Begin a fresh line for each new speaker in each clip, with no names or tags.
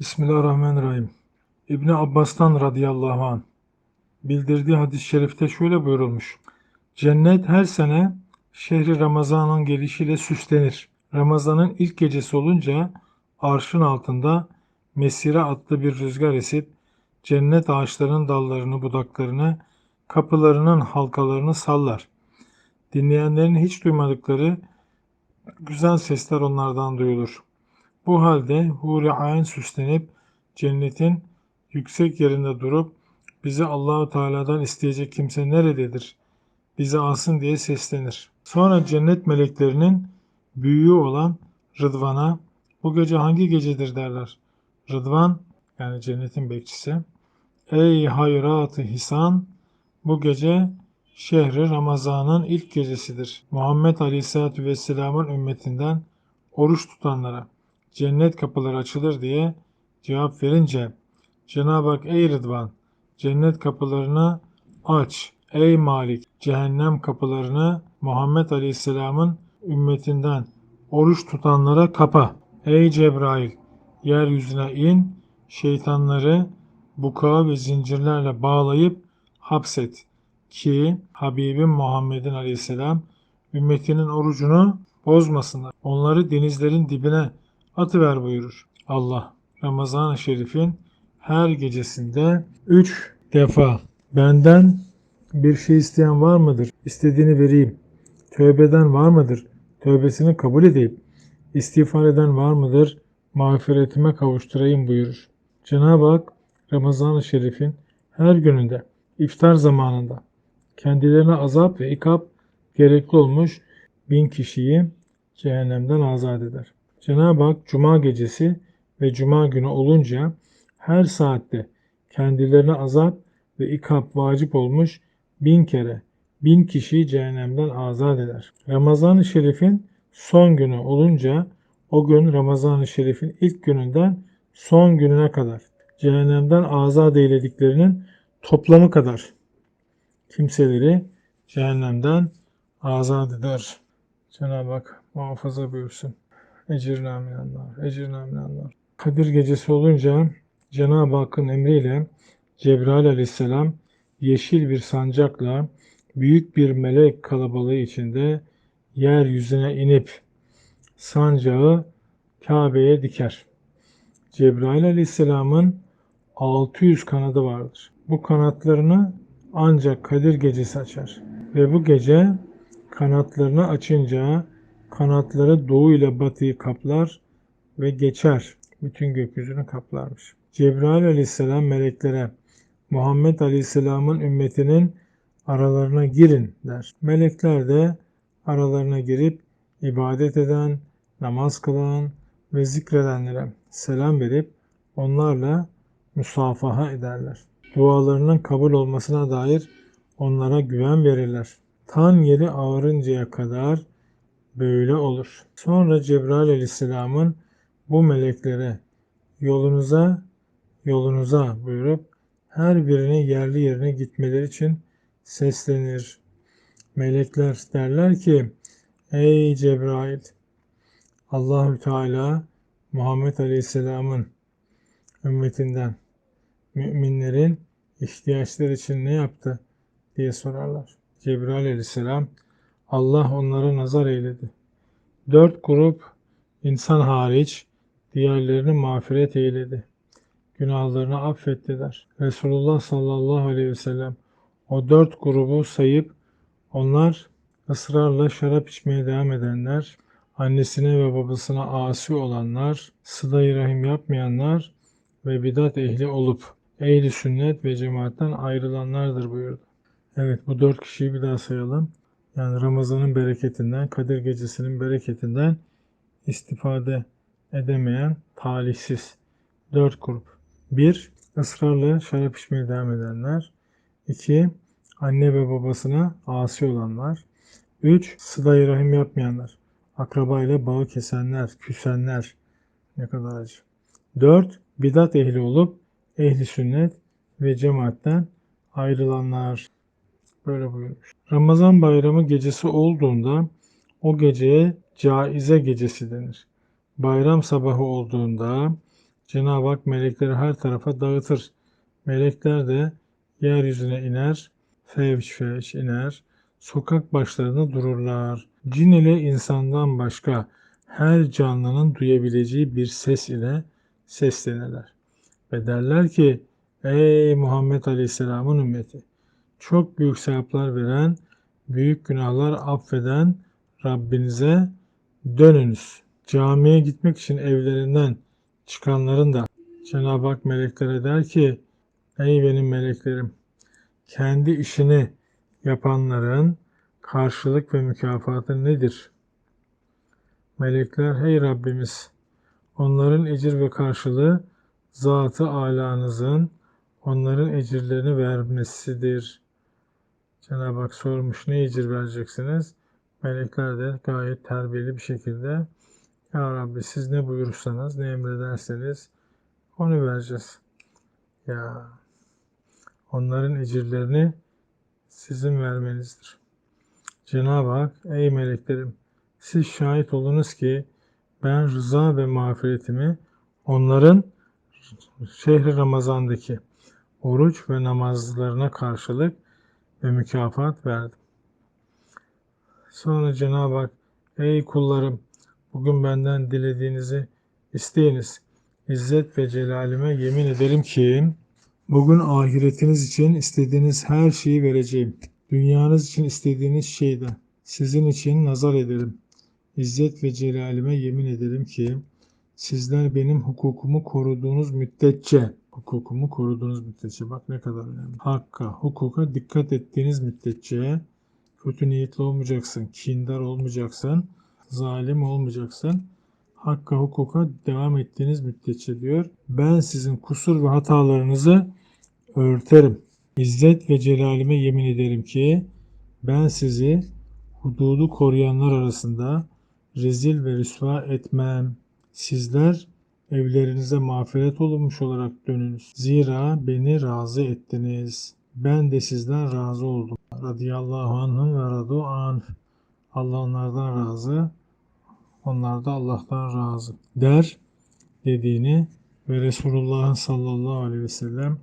Bismillahirrahmanirrahim. İbni Abbas'tan radıyallahu anh bildirdiği hadis-i şerifte şöyle buyurulmuş. Cennet her sene şehri Ramazan'ın gelişiyle süslenir. Ramazan'ın ilk gecesi olunca arşın altında Mesire adlı bir rüzgar esip cennet ağaçlarının dallarını, budaklarını, kapılarının halkalarını sallar. Dinleyenlerin hiç duymadıkları güzel sesler onlardan duyulur. Bu halde huri ayn süslenip cennetin yüksek yerinde durup bizi Allahu Teala'dan isteyecek kimse nerededir? Bizi alsın diye seslenir. Sonra cennet meleklerinin büyüğü olan Rıdvan'a bu gece hangi gecedir derler. Rıdvan yani cennetin bekçisi Ey hayratı hisan bu gece şehri Ramazan'ın ilk gecesidir. Muhammed Aleyhisselatü Vesselam'ın ümmetinden oruç tutanlara cennet kapıları açılır diye cevap verince Cenab-ı Hak ey Rıdvan cennet kapılarını aç ey Malik cehennem kapılarını Muhammed Aleyhisselam'ın ümmetinden oruç tutanlara kapa. Ey Cebrail yeryüzüne in şeytanları buka ve zincirlerle bağlayıp hapset ki Habibim Muhammed'in aleyhisselam ümmetinin orucunu bozmasınlar. Onları denizlerin dibine atıver buyurur. Allah Ramazan-ı Şerif'in her gecesinde üç defa benden bir şey isteyen var mıdır? İstediğini vereyim. Tövbeden var mıdır? Tövbesini kabul edeyim. İstiğfar eden var mıdır? Mağfiretime kavuşturayım buyurur. Cenab-ı Hak Ramazan-ı Şerif'in her gününde, iftar zamanında kendilerine azap ve ikap gerekli olmuş bin kişiyi cehennemden azat eder. Cenab-ı Hak Cuma gecesi ve Cuma günü olunca her saatte kendilerine azap ve ikap vacip olmuş bin kere bin kişiyi cehennemden azat eder. Ramazan-ı Şerif'in son günü olunca o gün Ramazan-ı Şerif'in ilk gününden son gününe kadar cehennemden azat eylediklerinin toplamı kadar kimseleri cehennemden azat eder. Cenab-ı Hak muhafaza buyursun. Ecirna minallah, ecirna minallah. Kadir gecesi olunca Cenab-ı Hakk'ın emriyle Cebrail aleyhisselam yeşil bir sancakla büyük bir melek kalabalığı içinde yeryüzüne inip sancağı Kabe'ye diker. Cebrail aleyhisselamın 600 kanadı vardır. Bu kanatlarını ancak Kadir gecesi açar. Ve bu gece kanatlarını açınca kanatları doğu ile batıyı kaplar ve geçer. Bütün gökyüzünü kaplarmış. Cebrail aleyhisselam meleklere Muhammed aleyhisselamın ümmetinin aralarına girin der. Melekler de aralarına girip ibadet eden, namaz kılan ve zikredenlere selam verip onlarla musafaha ederler. Dualarının kabul olmasına dair onlara güven verirler. Tan yeri ağırıncaya kadar böyle olur. Sonra Cebrail aleyhisselamın bu meleklere yolunuza yolunuza buyurup her birini yerli yerine gitmeleri için seslenir. Melekler derler ki Ey Cebrail Allahü Teala Muhammed Aleyhisselam'ın ümmetinden müminlerin ihtiyaçları için ne yaptı diye sorarlar. Cebrail Aleyhisselam Allah onlara nazar eyledi. Dört grup insan hariç diğerlerini mağfiret eyledi. Günahlarını affettiler. Resulullah sallallahu aleyhi ve sellem o dört grubu sayıp onlar ısrarla şarap içmeye devam edenler, annesine ve babasına asi olanlar, sıla rahim yapmayanlar ve bidat ehli olup ehli sünnet ve cemaatten ayrılanlardır buyurdu. Evet bu dört kişiyi bir daha sayalım. Yani Ramazan'ın bereketinden, Kadir Gecesi'nin bereketinden istifade edemeyen talihsiz dört grup. Bir, ısrarla şarap içmeye devam edenler. İki, anne ve babasına asi olanlar. Üç, sıla rahim yapmayanlar. Akrabayla bağı kesenler, küsenler. Ne kadar acı. Dört, bidat ehli olup ehli sünnet ve cemaatten ayrılanlar. Böyle buyurmuş. Ramazan bayramı gecesi olduğunda o geceye caize gecesi denir. Bayram sabahı olduğunda Cenab-ı Hak melekleri her tarafa dağıtır. Melekler de yeryüzüne iner, fevç fevç iner, sokak başlarında dururlar. Cin ile insandan başka her canlının duyabileceği bir ses ile seslenirler. Ve derler ki, ey Muhammed Aleyhisselam'ın ümmeti, çok büyük sevaplar veren, büyük günahlar affeden Rabbinize dönünüz. Camiye gitmek için evlerinden çıkanların da Cenab-ı Hak meleklere der ki, ey benim meleklerim, kendi işini yapanların karşılık ve mükafatı nedir? Melekler, hey Rabbimiz, onların ecir ve karşılığı zatı alanızın onların ecirlerini vermesidir. Cenab-ı Hak sormuş ne ecir vereceksiniz? Melekler de gayet terbiyeli bir şekilde Ya Rabbi siz ne buyurursanız, ne emrederseniz onu vereceğiz. Ya onların ecirlerini sizin vermenizdir. Cenab-ı Hak ey meleklerim siz şahit olunuz ki ben rıza ve mağfiretimi onların şehri Ramazan'daki oruç ve namazlarına karşılık ve mükafat verdim. Sonra Cenab-ı Hak ey kullarım bugün benden dilediğinizi isteyiniz. İzzet ve celalime yemin ederim ki bugün ahiretiniz için istediğiniz her şeyi vereceğim. Dünyanız için istediğiniz şeyden sizin için nazar ederim. İzzet ve celalime yemin ederim ki sizler benim hukukumu koruduğunuz müddetçe hukukumu koruduğunuz müddetçe bak ne kadar önemli. Hakka, hukuka dikkat ettiğiniz müddetçe kötü niyetli olmayacaksın, kindar olmayacaksın, zalim olmayacaksın. Hakka, hukuka devam ettiğiniz müddetçe diyor. Ben sizin kusur ve hatalarınızı örterim. İzzet ve celalime yemin ederim ki ben sizi hududu koruyanlar arasında rezil ve rüsva etmem. Sizler evlerinize mağfiret olunmuş olarak dönünüz. Zira beni razı ettiniz. Ben de sizden razı oldum. Radiyallahu anhum ve radu an. Allah onlardan razı, onlar da Allah'tan razı der dediğini ve Resulullah'ın sallallahu aleyhi ve sellem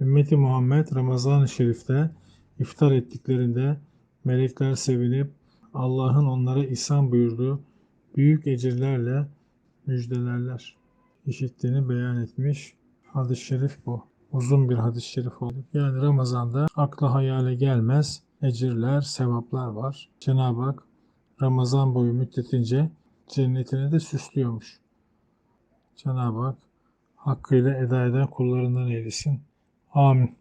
ümmeti Muhammed Ramazan-ı Şerif'te iftar ettiklerinde melekler sevinip Allah'ın onlara ihsan buyurduğu büyük ecirlerle müjdelerler. İşittiğini beyan etmiş. Hadis-i şerif bu. Uzun bir hadis-i şerif oldu. Yani Ramazan'da akla hayale gelmez ecirler, sevaplar var. Cenab-ı Hak Ramazan boyu müddetince cennetini de süslüyormuş. Cenab-ı Hak hakkıyla eda eden kullarından eylesin. Amin.